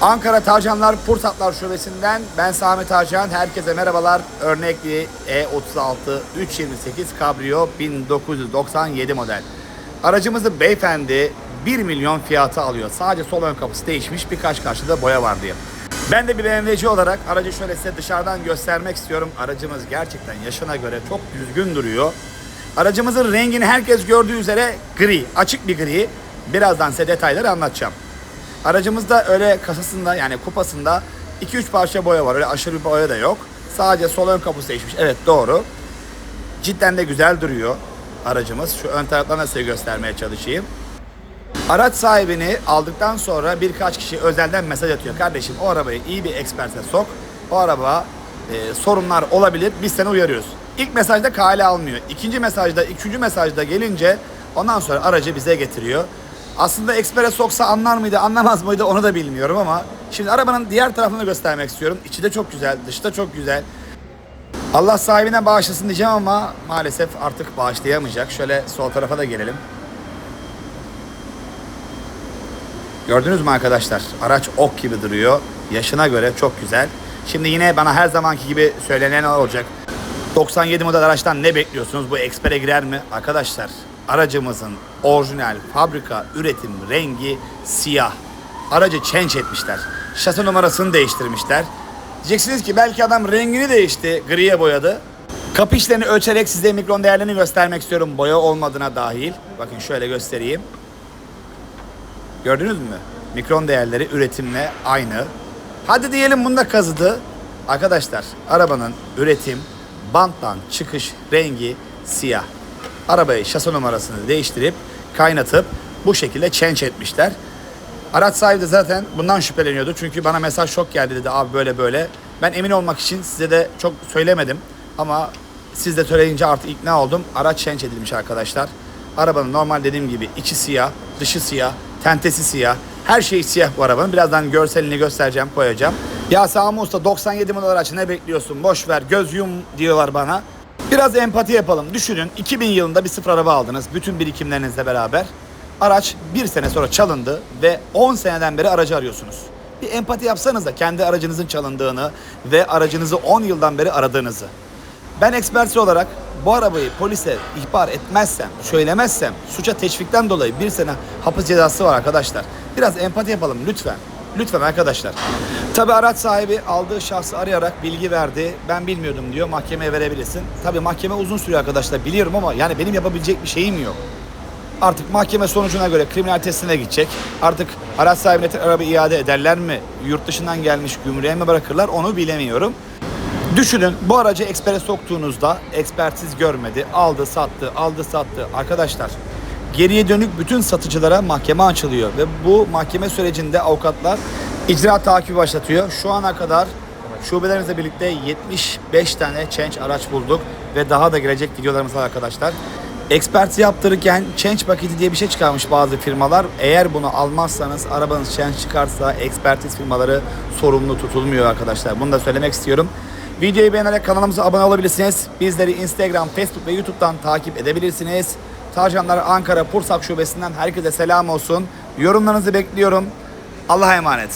Ankara Tarcanlar Pursatlar Şubesi'nden ben Sami Tarcan. Herkese merhabalar. Örnekli E36 328 Cabrio 1997 model. Aracımızı beyefendi 1 milyon fiyatı alıyor. Sadece sol ön kapısı değişmiş birkaç karşıda boya var diye. Ben de bir BMW'ci olarak aracı şöyle size dışarıdan göstermek istiyorum. Aracımız gerçekten yaşına göre çok düzgün duruyor. Aracımızın rengini herkes gördüğü üzere gri, açık bir gri. Birazdan size detayları anlatacağım. Aracımızda öyle kasasında yani kupasında 2-3 parça boya var. Öyle aşırı bir boya da yok. Sadece sol ön kapısı değişmiş. Evet doğru. Cidden de güzel duruyor aracımız. Şu ön taraflarına size göstermeye çalışayım. Araç sahibini aldıktan sonra birkaç kişi özelden mesaj atıyor. Kardeşim o arabayı iyi bir eksperte sok. O araba e, sorunlar olabilir. Biz seni uyarıyoruz. İlk mesajda kale almıyor. İkinci mesajda, üçüncü mesajda gelince ondan sonra aracı bize getiriyor. Aslında ekspere soksa anlar mıydı, anlamaz mıydı onu da bilmiyorum ama şimdi arabanın diğer tarafını göstermek istiyorum. İçi de çok güzel, dışı da çok güzel. Allah sahibine bağışlasın diyeceğim ama maalesef artık bağışlayamayacak. Şöyle sol tarafa da gelelim. Gördünüz mü arkadaşlar? Araç ok gibi duruyor. Yaşına göre çok güzel. Şimdi yine bana her zamanki gibi söylenen olacak. 97 model araçtan ne bekliyorsunuz? Bu ekspere girer mi? Arkadaşlar aracımızın orijinal fabrika üretim rengi siyah. Aracı change etmişler. Şase numarasını değiştirmişler. Diyeceksiniz ki belki adam rengini değişti, griye boyadı. Kapı işlerini ölçerek size mikron değerlerini göstermek istiyorum. Boya olmadığına dahil. Bakın şöyle göstereyim. Gördünüz mü? Mikron değerleri üretimle aynı. Hadi diyelim bunda kazıdı. Arkadaşlar arabanın üretim banttan çıkış rengi siyah. Arabayı şase numarasını değiştirip kaynatıp bu şekilde change etmişler. Araç sahibi de zaten bundan şüpheleniyordu. Çünkü bana mesaj şok geldi dedi abi böyle böyle. Ben emin olmak için size de çok söylemedim. Ama siz de söyleyince artık ikna oldum. Araç change edilmiş arkadaşlar. Arabanın normal dediğim gibi içi siyah, dışı siyah, tentesi siyah. Her şey siyah bu arabanın. Birazdan görselini göstereceğim, koyacağım. Ya Sami Usta 97 model araç ne bekliyorsun? Boş ver, göz yum diyorlar bana. Biraz empati yapalım. Düşünün 2000 yılında bir sıfır araba aldınız. Bütün birikimlerinizle beraber. Araç bir sene sonra çalındı ve 10 seneden beri aracı arıyorsunuz. Bir empati yapsanız da kendi aracınızın çalındığını ve aracınızı 10 yıldan beri aradığınızı. Ben eksperti olarak bu arabayı polise ihbar etmezsem, söylemezsem suça teşvikten dolayı bir sene hapis cezası var arkadaşlar. Biraz empati yapalım lütfen. Lütfen arkadaşlar. Tabi araç sahibi aldığı şahsı arayarak bilgi verdi. Ben bilmiyordum diyor. Mahkemeye verebilirsin. Tabi mahkeme uzun sürüyor arkadaşlar biliyorum ama yani benim yapabilecek bir şeyim yok. Artık mahkeme sonucuna göre kriminal testine gidecek. Artık araç sahibine araba iade ederler mi? Yurt dışından gelmiş gümrüğe mi bırakırlar onu bilemiyorum. Düşünün bu aracı ekspere soktuğunuzda ekspertiz görmedi. Aldı sattı, aldı sattı. Arkadaşlar geriye dönük bütün satıcılara mahkeme açılıyor. Ve bu mahkeme sürecinde avukatlar icra takibi başlatıyor. Şu ana kadar şubelerimizle birlikte 75 tane change araç bulduk. Ve daha da gelecek videolarımız var arkadaşlar. Ekspertiz yaptırırken change paketi diye bir şey çıkarmış bazı firmalar. Eğer bunu almazsanız arabanız change çıkarsa ekspertiz firmaları sorumlu tutulmuyor arkadaşlar. Bunu da söylemek istiyorum. Videoyu beğenerek kanalımıza abone olabilirsiniz. Bizleri Instagram, Facebook ve YouTube'dan takip edebilirsiniz. Tarcanlar Ankara Pursak Şubesi'nden herkese selam olsun. Yorumlarınızı bekliyorum. Allah'a emanet.